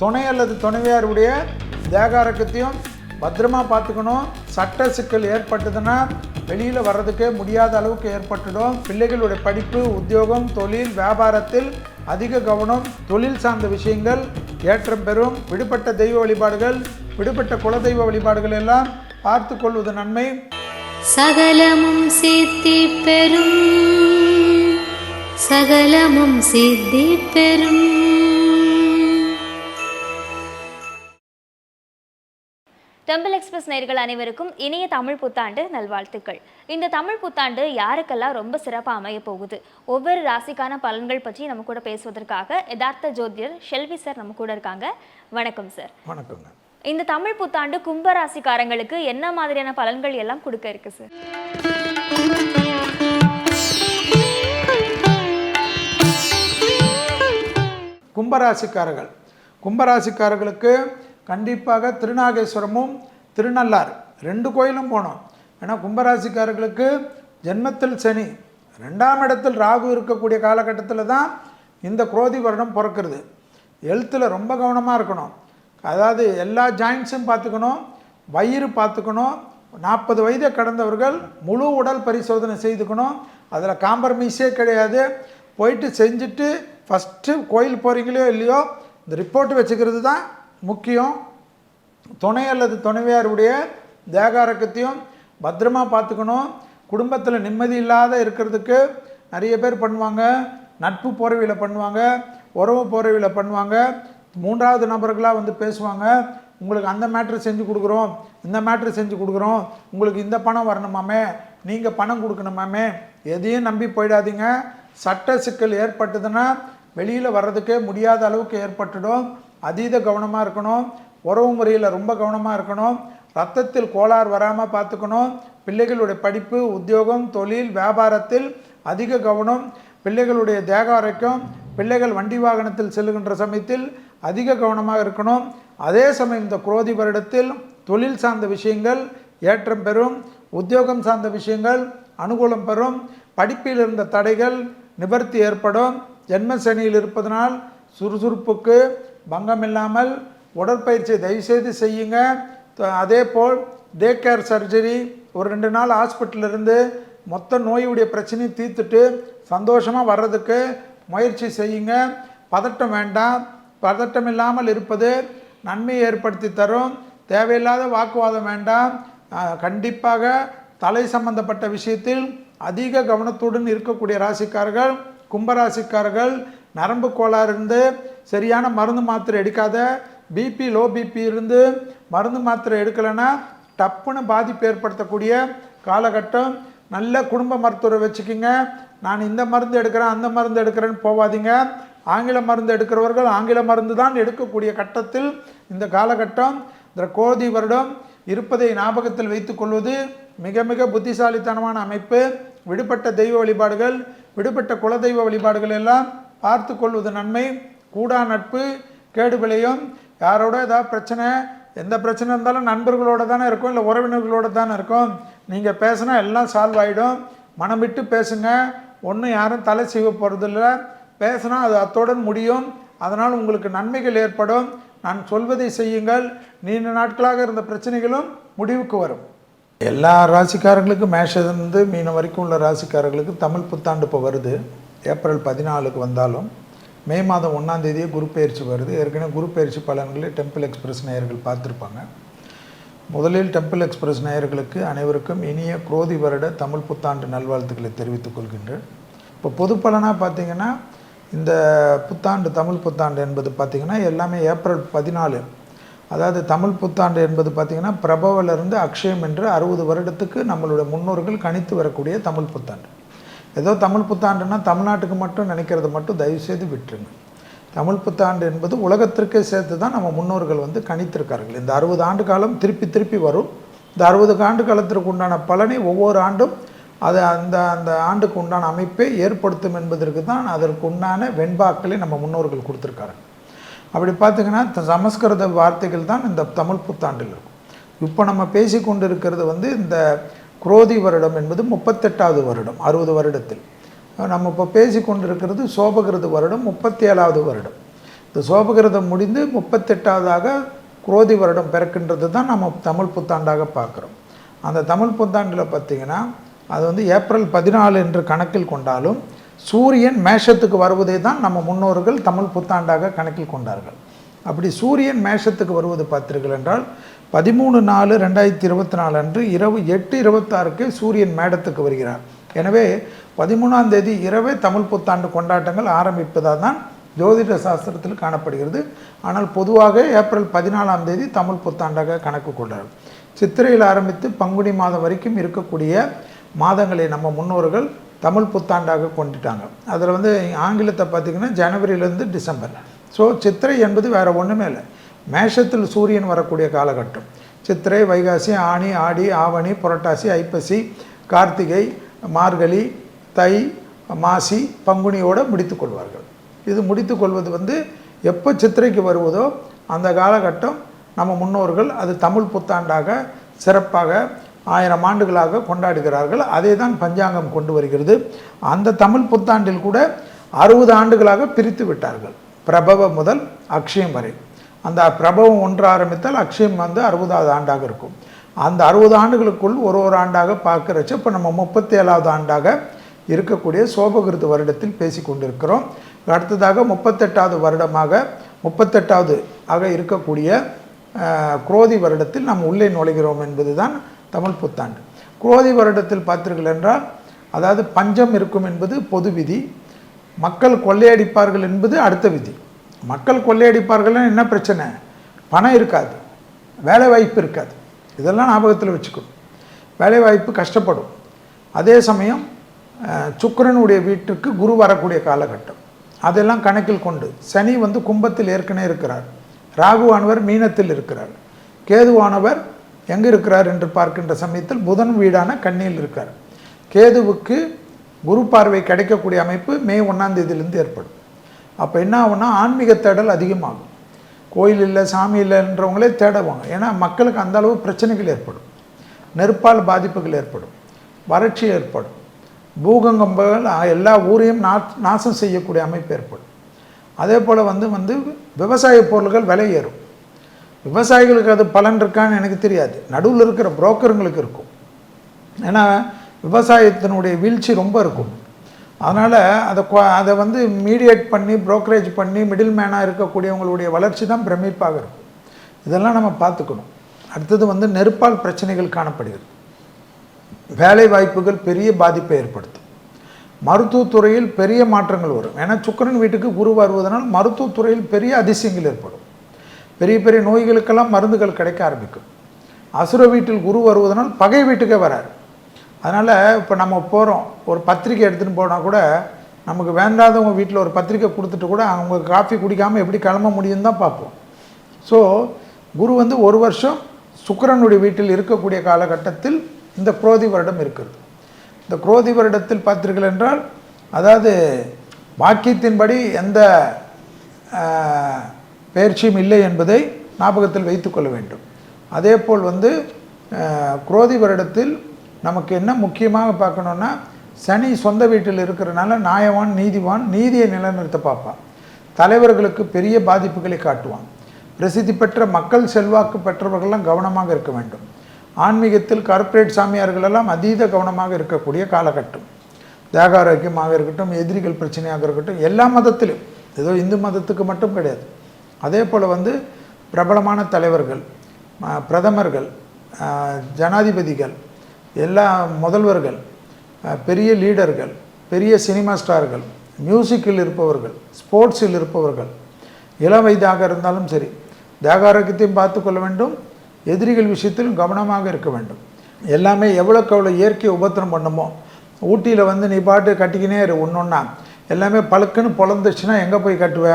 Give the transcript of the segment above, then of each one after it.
துணை அல்லது துணைவியாருடைய தேகாரக்கத்தையும் பத்திரமா பார்த்துக்கணும். சட்ட சிக்கல் ஏற்பட்டதுன்னா வெளியில் வர்றதுக்கே முடியாத அளவுக்கு ஏற்பட்டுடும். பிள்ளைகளுடைய படிப்பு உத்தியோகம் தொழில் வியாபாரத்தில் அதிக கவனம் தொழில் சார்ந்த விஷயங்கள் ஏற்றம் பெறும். விடுபட்ட தெய்வ வழிபாடுகள் விடுபட்ட குலதெய்வ வழிபாடுகள் எல்லாம் பார்த்து கொள்வது நன்மை. சகலமும் சித்தி பெறும். சகலமும் சித்தி பெறும். டெம்பிள் எக்ஸ்பிரஸ் நேயர்கள் அனைவருக்கும் இனிய தமிழ் புத்தாண்டு நல்வாழ்த்துக்கள். இந்த தமிழ் புத்தாண்டு யாருக்கெல்லாம் ரொம்ப சிறப்பாக அமைய போகுது? ஒவ்வொரு ராசிக்கான பலன்கள் பற்றி நம்ம கூட பேசுவதற்காக யதார்த்த ஜோதிடர் ஷெல்வி சார் நம்ம கூட இருக்காங்க. வணக்கம் சார் வணக்கங்க. இந்த தமிழ் புத்தாண்டு கும்ப ராசிக்காரங்களுக்கு என்ன மாதிரியான பலன்கள் எல்லாம் கொடுக்க இருக்கு சார் கும்பராசிக்காரர்கள் கும்பராசிக்காரர்களுக்கு கண்டிப்பாக திருநாகேஸ்வரமும் திருநள்ளார் ரெண்டு கோயிலும் போனோம். ஏன்னா கும்பராசிக்காரர்களுக்கு ஜென்மத்தில் சனி ரெண்டாம் இடத்தில் ராகு இருக்கக்கூடிய காலகட்டத்தில் தான் இந்த குரோதி வருடம் பிறக்கிறது. எழுத்தில் ரொம்ப கவனமாக இருக்கணும். அதாவது எல்லா ஜாயின்ஸும் பார்த்துக்கணும் வயிறு பார்த்துக்கணும். நாற்பது வயதை கடந்தவர்கள் முழு உடல் பரிசோதனை செய்துக்கணும். அதில் காம்ப்ரமைஸே கிடையாது. போயிட்டு செஞ்சுட்டு ஃபஸ்ட்டு கோயில் போகிறீங்களோ இல்லையோ இந்த ரிப்போர்ட் வச்சுக்கிறது தான் முக்கியம். துணை அல்லது துணைவியாருடைய தேகாரக்கத்தையும் பத்திரமா பார்த்துக்கணும். குடும்பத்தில் நிம்மதி இல்லாத இருக்கிறதுக்கு நிறைய பேர் பண்ணுவாங்க. நட்பு போறவையில் பண்ணுவாங்க. உறவு போறவையில் பண்ணுவாங்க. மூன்றாவது நபர்களாக வந்து பேசுவாங்க. உங்களுக்கு அந்த மேட்ரு செஞ்சு கொடுக்குறோம். இந்த மேட்ரு செஞ்சு கொடுக்குறோம். உங்களுக்கு இந்த பணம் வரணுமாமே? நீங்கள் பணம் கொடுக்கணுமாமே? எதையும் நம்பி போயிடாதீங்க. சட்ட சிக்கல் ஏற்பட்டதுன்னா வெளியில் வர்றதுக்கே முடியாத அளவுக்கு ஏற்பட்டுடும். அதீத கவனமாக இருக்கணும். உறவு முறையில் ரொம்ப கவனமாக இருக்கணும். ரத்தத்தில் கோளாறு வராமல் பார்த்துக்கணும் பிள்ளைகளுடைய படிப்பு உத்தியோகம் தொழில் வியாபாரத்தில் அதிக கவனம். பிள்ளைகளுடைய தேக ஆரோக்கியம் பிள்ளைகள் வண்டி வாகனத்தில் செல்லுகின்ற சமயத்தில் அதிக கவனமாக இருக்கணும். அதே சமயம் இந்த குரோதி வருடத்தில் தொழில் சார்ந்த விஷயங்கள் ஏற்றம் பெறும். உத்தியோகம் சார்ந்த விஷயங்கள் அனுகூலம் பெறும். படிப்பில் இருந்த தடைகள் நிவர்த்தி ஏற்படும். ஜென்ம சனியில் இருப்பதனால் சுறுசுறுப்புக்கு பங்கம் இல்லாமல் உடற்பயிற்சியை தயவுசெய்து செய்யுங்க. த- அதே போல் டே கேர் சர்ஜரி ஒரு ரெண்டு நாள் ஹாஸ்பிட்டலிருந்து மொத்த நோயுடைய பிரச்சனையை தீர்த்துட்டு சந்தோஷமாக வர்றதுக்கு முயற்சி செய்யுங்க. பதட்டம் வேண்டாம். பதட்டம் இல்லாமல் இருப்பது நன்மையை ஏற்படுத்தி தரும். தேவையில்லாத வாக்குவாதம் வேண்டாம். கண்டிப்பாக தலை சம்பந்தப்பட்ட விஷயத்தில் அதிக கவனத்துடன் இருக்கக்கூடிய ராசிக்காரர்கள் கும்பராசிக்காரர்கள் நரம்பு கோளாறு இருந்து சரியான மருந்து மாத்திரை எடுக்காத பிபி லோ பிபி இருந்து மருந்து மாத்திரை எடுக்கலைன்னா டப்புன்னு பாதிப்பு ஏற்படுத்தக்கூடிய காலகட்டம். நல்ல குடும்ப மருத்துவரை வச்சுக்கிங்க. நான் இந்த மருந்து எடுக்கிறேன் அந்த மருந்து எடுக்கிறேன்னு போவாதீங்க. ஆங்கில மருந்து எடுக்கிறவர்கள் ஆங்கில மருந்து தான் எடுக்கக்கூடிய கட்டத்தில் இந்த காலகட்டம். இந்த கோதி வருடம் இருப்பதை ஞாபகத்தில் வைத்துக்கொள்வது மிக மிக புத்திசாலித்தனமான அமைப்பு. விடுபட்ட தெய்வ வழிபாடுகள் விடுபட்ட குலதெய்வ வழிபாடுகள் எல்லாம் பார்த்து கொள்வது நன்மை. கூடா நட்பு கேடு விளையும். யாரோட ஏதாவது பிரச்சனை? எந்த பிரச்சனை இருந்தாலும் நண்பர்களோடு தானே இருக்கும் இல்லை உறவினர்களோட தானே இருக்கும். நீங்கள் பேசினா எல்லாம் சால்வ் ஆகிடும் மனம் விட்டு பேசுங்க. ஒன்றும் யாரும் தலை செய்ய போகிறதில்ல பேசினா அது அத்துடன் முடியும். அதனால் உங்களுக்கு நன்மைகள் ஏற்படும். நான் சொல்வதை செய்யுங்கள். நீண்ட நாட்களாக இருந்த பிரச்சனைகளும் முடிவுக்கு வரும். எல்லா ராசிக்காரங்களுக்கும் மேஷத்துலேருந்து மீன வரைக்கும் உள்ள ராசிக்காரர்களுக்கு தமிழ் புத்தாண்டு இப்போ வருது. ஏப்ரல் பதினாலுக்கு வந்தாலும் மே மாதம் ஒன்றாம் தேதியே குரு பயிற்சி வருது. ஏற்கனவே குரு பயிற்சி பலன்களை டெம்பிள் எக்ஸ்பிரஸ் நேயர்கள் பார்த்துருப்பாங்க. முதலில் டெம்பிள் எக்ஸ்பிரஸ் நேயர்களுக்கு அனைவருக்கும் இனிய குரோதி வருட தமிழ் புத்தாண்டு நல்வாழ்த்துக்களை தெரிவித்துக் கொள்கின்றேன். இப்போ பொது பலனாக பார்த்தீங்கன்னா இந்த புத்தாண்டு தமிழ் புத்தாண்டு என்பது பார்த்திங்கன்னா எல்லாமே ஏப்ரல் பதினாலு. அதாவது தமிழ் புத்தாண்டு என்பது பார்த்திங்கன்னா பிரபவிலிருந்து அக்ஷயம் என்று அறுபது வருடத்துக்கு நம்மளுடைய முன்னோர்கள் கணித்து வரக்கூடிய தமிழ் புத்தாண்டு. ஏதோ தமிழ் புத்தாண்டுன்னா தமிழ்நாட்டுக்கு மட்டும் நினைக்கிறத மட்டும் தயவுசெய்து விட்டுருங்க. தமிழ் புத்தாண்டு என்பது உலகத்திற்கே சேர்த்து தான் நம்ம முன்னோர்கள் வந்து கணித்திருக்கார்கள். இந்த அறுபது ஆண்டு காலம் திருப்பி திருப்பி வரும். இந்த அறுபது ஆண்டு காலத்திற்கு உண்டான பலனை ஒவ்வொரு ஆண்டும் அது அந்த அந்த ஆண்டுக்கு உண்டான அமைப்பை ஏற்படுத்தும் என்பதற்கு தான் அதற்கு உண்டான வெண்பாக்களை நம்ம முன்னோர்கள் கொடுத்துருக்காங்க அப்படி பார்த்தீங்கன்னா சமஸ்கிருத வார்த்தைகள் தான் இந்த தமிழ் புத்தாண்டில் இருக்கும். இப்போ நம்ம பேசி கொண்டு இருக்கிறது வந்து இந்த குரோதி வருடம் என்பது முப்பத்தெட்டாவது வருடம் அறுபது வருடத்தில். நம்ம இப்போ பேசி கொண்டிருக்கிறது சோபகிருத வருடம் முப்பத்தி ஏழாவது வருடம். இந்த சோபகிருதம் முடிந்து முப்பத்தெட்டாவதாக குரோதி வருடம் பிறக்கின்றது தான் நம்ம தமிழ் புத்தாண்டாக பார்க்குறோம். அந்த தமிழ் புத்தாண்டில் பார்த்திங்கன்னா அது வந்து ஏப்ரல் பதினாலு என்று கணக்கில் கொண்டாலும் சூரியன் மேஷத்துக்கு வருவதை தான் நம்ம முன்னோர்கள் தமிழ் புத்தாண்டாக கணக்கில் கொண்டார்கள். அப்படி சூரியன் மேஷத்துக்கு வருவது பார்த்தீர்கள் என்றால் பதிமூணு நாலு ரெண்டாயிரத்தி இருபத்தி நாலு அன்று இரவு எட்டு இருபத்தாறுக்கு சூரியன் மேடத்துக்கு வருகிறார். எனவே பதிமூணாம் தேதி இரவே தமிழ் புத்தாண்டு கொண்டாட்டங்கள் ஆரம்பிப்பதாக தான் ஜோதிட சாஸ்திரத்தில் காணப்படுகிறது. ஆனால் பொதுவாக ஏப்ரல் பதினாலாம் தேதி தமிழ் புத்தாண்டாக கணக்கு கொண்டார்கள் சித்திரையில் ஆரம்பித்து பங்குனி மாதம் வரைக்கும் இருக்கக்கூடிய மாதங்களை நம்ம முன்னோர்கள் தமிழ் புத்தாண்டாக கொண்டுட்டாங்க. அதில் வந்து ஆங்கிலத்தை பார்த்திங்கன்னா ஜனவரியிலேருந்து டிசம்பர். ஸோ சித்திரை என்பது வேறு ஒன்றுமே இல்லை. மேஷத்தில் சூரியன் வரக்கூடிய காலகட்டம். சித்திரை வைகாசி ஆனி ஆடி ஆவணி புரட்டாசி ஐப்பசி கார்த்திகை மார்கழி தை மாசி பங்குனியோடு முடித்து கொள்வார்கள். இது முடித்து கொள்வது வந்து எப்போ சித்திரைக்கு வருவதோ அந்த காலகட்டம் நம்ம முன்னோர்கள் அது தமிழ் புத்தாண்டாக சிறப்பாக ஆயிரம் ஆண்டுகளாக கொண்டாடுகிறார்கள். அதே தான் பஞ்சாங்கம் கொண்டு வருகிறது. அந்த தமிழ் புத்தாண்டில் கூட அறுபது ஆண்டுகளாக பிரித்து விட்டார்கள். பிரபவ முதல் அக்ஷயம் வரை. அந்த பிரபவம் ஒன்று ஆரம்பித்தால் அக்ஷயம் வந்து அறுபதாவது ஆண்டாக இருக்கும். அந்த அறுபது ஆண்டுகளுக்குள் ஒரு ஒரு ஆண்டாக பார்க்குறச்சு இப்போ நம்ம முப்பத்தி ஏழாவது ஆண்டாக இருக்கக்கூடிய சோபகிருத்து வருடத்தில் பேசி கொண்டிருக்கிறோம். அடுத்ததாக முப்பத்தெட்டாவது வருடமாக முப்பத்தெட்டாவது ஆக இருக்கக்கூடிய குரோதி வருடத்தில் நாம் உள்ளே நுழைகிறோம் என்பது தான் தமிழ் புத்தாண்டு. குரோதி வருடத்தில் பார்த்தீர்கள் என்றால் அதாவது பஞ்சம் இருக்கும் என்பது பொது விதி மக்கள் கொள்ளையடிப்பார்கள் என்பது அடுத்த விதி. மக்கள் கொள்ளையடிப்பார்கள்னா என்ன பிரச்சனை? பணம் இருக்காது. வேலை வாய்ப்பு இருக்காது. இதெல்லாம் ஞாபகத்தில் வச்சுக்கணும். வேலை வாய்ப்பு கஷ்டப்படும். அதே சமயம் சுக்கரனுடைய சுக்கிரனுடைய வீட்டுக்கு குரு வரக்கூடிய காலகட்டம். அதெல்லாம் கணக்கில் கொண்டு சனி வந்து கும்பத்தில் ஏற்கனவே இருக்கிறார். ராகுவானவர் மீனத்தில் இருக்கிறார். கேதுவானவர் எங்கே இருக்கிறார் என்று பார்க்கின்ற சமயத்தில் புதன் வீடான கன்னியில் இருக்கார். கேதுவுக்கு குரு பார்வை கிடைக்கக்கூடிய அமைப்பு மே ஒன்றாம் தேதியிலேருந்து ஏற்படும். அப்போ என்ன ஆகும்னா ஆன்மீக தேடல் அதிகமாகும். கோயில் இல்லை சாமி இல்லைன்றவங்களே தேடுவாங்க. ஏன்னா மக்களுக்கு அந்த அளவு பிரச்சனைகள் ஏற்படும். நெருப்பால் பாதிப்புகள் ஏற்படும். வறட்சி ஏற்படும். பூகங்கம்பங்கள் எல்லா ஊரையும் நா நாசம் செய்யக்கூடிய அமைப்பு ஏற்படும். அதே போல் வந்து வந்து விவசாய பொருள்கள் விலை ஏறும். விவசாயிகளுக்கு அது பலன் இருக்கான்னு எனக்கு தெரியாது. நடுவில் இருக்கிற புரோக்கருங்களுக்கு இருக்கும். ஏன்னா விவசாயத்தினுடைய வீழ்ச்சி ரொம்ப இருக்கும். அதனால் அதை கொ- அதை வந்து மீடியேட் பண்ணி ப்ரோக்கரேஜ் பண்ணி மிடில் மேனாக இருக்கக்கூடியவங்களுடைய வளர்ச்சி தான் பிரமிப்பாக இருக்கும். இதெல்லாம் நம்ம பார்த்துக்கணும். அடுத்தது வந்து நெருப்பால் பிரச்சனைகள் காணப்படுகிறது. வேலை வாய்ப்புகள் பெரிய பாதிப்பை ஏற்படுத்தும். மருத்துவத்துறையில் பெரிய மாற்றங்கள் வரும். ஏன்னா சுக்கிரன் வீட்டுக்கு குரு வருவதனால் மருத்துவத்துறையில் பெரிய அதிசயங்கள் ஏற்படும். பெரிய பெரிய நோய்களுக்கெல்லாம் மருந்துகள் கிடைக்க ஆரம்பிக்கும். அசுர வீட்டில் குரு வருவதனால் பகை வீட்டுக்கே வராரு. அதனால் இப்போ நம்ம போகிறோம் ஒரு பத்திரிக்கை எடுத்துகிட்டு போனால் கூட நமக்கு வேண்டாதவங்க வீட்டில் ஒரு பத்திரிக்கை கொடுத்துட்டு கூட அவங்க காஃபி குடிக்காமல் எப்படி கிளம்ப முடியும் தான் பார்ப்போம். ஸோ குரு வந்து ஒரு வருஷம் சுக்கிரனுடைய வீட்டில் இருக்கக்கூடிய காலகட்டத்தில் இந்த குரோதி வருடம் இருக்கிறது இந்த குரோதி வருடத்தில் பார்த்தீர்கள் என்றால் அதாவது வாக்கியத்தின்படி எந்த பயிற்சியும் இல்லை என்பதை ஞாபகத்தில் வைத்துக்கொள்ள வேண்டும். அதே போல் வந்து குரோதி வருடத்தில் நமக்கு என்ன முக்கியமாக பார்க்கணுன்னா சனி சொந்த வீட்டில் இருக்கிறனால நியாயவான் நீதிவான் நீதியை நிலைநிறுத்த பார்ப்பான். தலைவர்களுக்கு பெரிய பாதிப்புகளை காட்டுவான். பிரசித்தி பெற்ற மக்கள் செல்வாக்கு பெற்றவர்கள்லாம் கவனமாக இருக்க வேண்டும். ஆன்மீகத்தில் கார்ப்பரேட் சாமியார்கள் எல்லாம் அதீத கவனமாக இருக்கக்கூடிய காலகட்டம். தேக ஆரோக்கியமாக இருக்கட்டும் எதிரிகள் பிரச்சனையாக இருக்கட்டும் எல்லா மதத்திலும். ஏதோ இந்து மதத்துக்கு மட்டும் கிடையாது. அதே போல் வந்து பிரபலமான தலைவர்கள் பிரதமர்கள் ஜனாதிபதிகள் எல்லா முதல்வர்கள் பெரிய லீடர்கள் பெரிய சினிமா ஸ்டார்கள் மியூசிக்கில் இருப்பவர்கள் ஸ்போர்ட்ஸில் இருப்பவர்கள் இளம் வயதாக இருந்தாலும் சரி தேக ஆரோக்கியத்தையும் பார்த்து கொள்ள வேண்டும் எதிரிகள் விஷயத்திலும் கவனமாக இருக்க வேண்டும். எல்லாமே எவ்வளோக்கு எவ்வளோ இயற்கை உபத்திரம் பண்ணுமோ ஊட்டியில் வந்து நீ பாட்டு கட்டிக்கினே இரு ஒன்றொன்னா எல்லாமே பழுக்குன்னு பொழந்துச்சுன்னா எங்கே போய் கட்டுவ?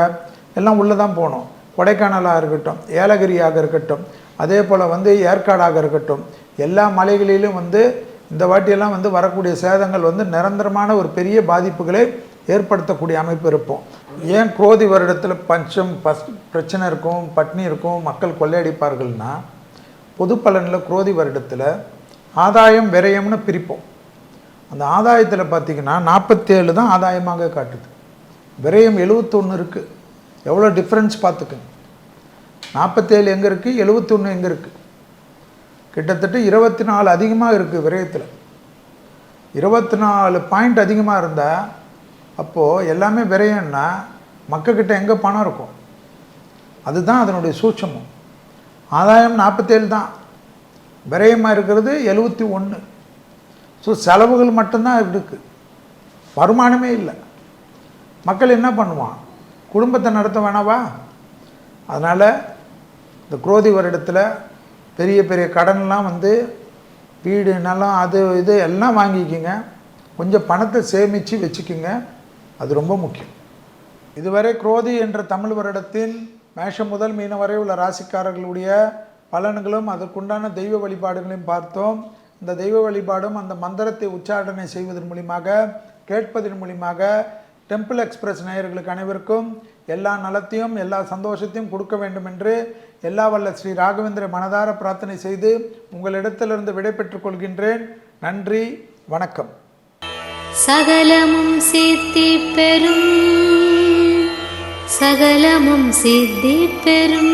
எல்லாம் உள்ளே தான் போகணும். கொடைக்கானலாக இருக்கட்டும் ஏலகிரியாக இருக்கட்டும் அதே போல் வந்து ஏற்காடாக இருக்கட்டும் எல்லா மலைகளிலும் வந்து இந்த வாட்டியெல்லாம் வந்து வரக்கூடிய சேதங்கள் வந்து நிரந்தரமான ஒரு பெரிய பாதிப்புகளை ஏற்படுத்தக்கூடிய அமைப்பு இருப்போம். ஏன் குரோதி வருடத்தில் பஞ்சம் பஸ் பிரச்சனை இருக்கும் பட்னி இருக்கும் மக்கள் கொள்ளையடிப்பார்கள்னா பொது பலனில் குரோதி வருடத்தில் ஆதாயம் விரயம்னு பிரிப்போம். அந்த ஆதாயத்தில் பார்த்தீங்கன்னா நாற்பத்தேழு தான் ஆதாயமாக காட்டுது. விரயம் எழுவத்தொன்று இருக்குது எவ்வளோ டிஃப்ரென்ஸ் பார்த்துக்குங்க நாற்பத்தேழு எங்கே இருக்குது எழுபத்தொன்று எங்கே இருக்குது கிட்டத்தட்ட இருபத்தி நாலு அதிகமாக இருக்குது விரயத்தில். இருபத்தி நாலு பாயிண்ட் அதிகமாக இருந்தால் அப்போது எல்லாமே விரயம்னா மக்கள்கிட்ட எங்கே பணம் இருக்கும்? அதுதான் அதனுடைய சூட்சமம். ஆதாயம் நாற்பத்தேழு தான். விரயமாக இருக்கிறது எழுபத்தி ஒன்று ஸோ செலவுகள் மட்டும்தான் இருக்குது வருமானமே இல்லை. மக்கள் என்ன பண்ணுவான்? குடும்பத்தை நடத்த வேணாவா? அதனால் இந்த குரோதி வருடத்தில் பெரிய பெரிய கடன்லாம் வந்து வீடு நிலம் அது இது எல்லாம் வாங்கிக்கிங்க. கொஞ்சம் பணத்தை சேமித்து வச்சுக்கிங்க. அது ரொம்ப முக்கியம். இதுவரை குரோதி என்ற தமிழ் வருடத்தின் மேஷம் முதல் மீன வரை உள்ள ராசிக்காரர்களுடைய பலன்களும் அதற்குண்டான தெய்வ வழிபாடுகளையும் பார்த்தோம். இந்த தெய்வ வழிபாடும் அந்த மந்திரத்தை உச்சாரணை செய்வதன் மூலியமாக கேட்பதன் மூலியமாக டெம்பிள் எக்ஸ்பிரஸ் நேயர்களுக்கு அனைவருக்கும் எல்லா நலத்தையும் எல்லா சந்தோஷத்தையும் கொடுக்க வேண்டும் என்று எல்லா வல்ல ஸ்ரீ ராகவேந்திர மனதார பிரார்த்தனை செய்து உங்களிடத்திலிருந்து விடைபெற்றுக் கொள்கின்றேன். நன்றி வணக்கம். சகலமும் சித்தி பெறும் சகலமும் சித்தி பெறும்.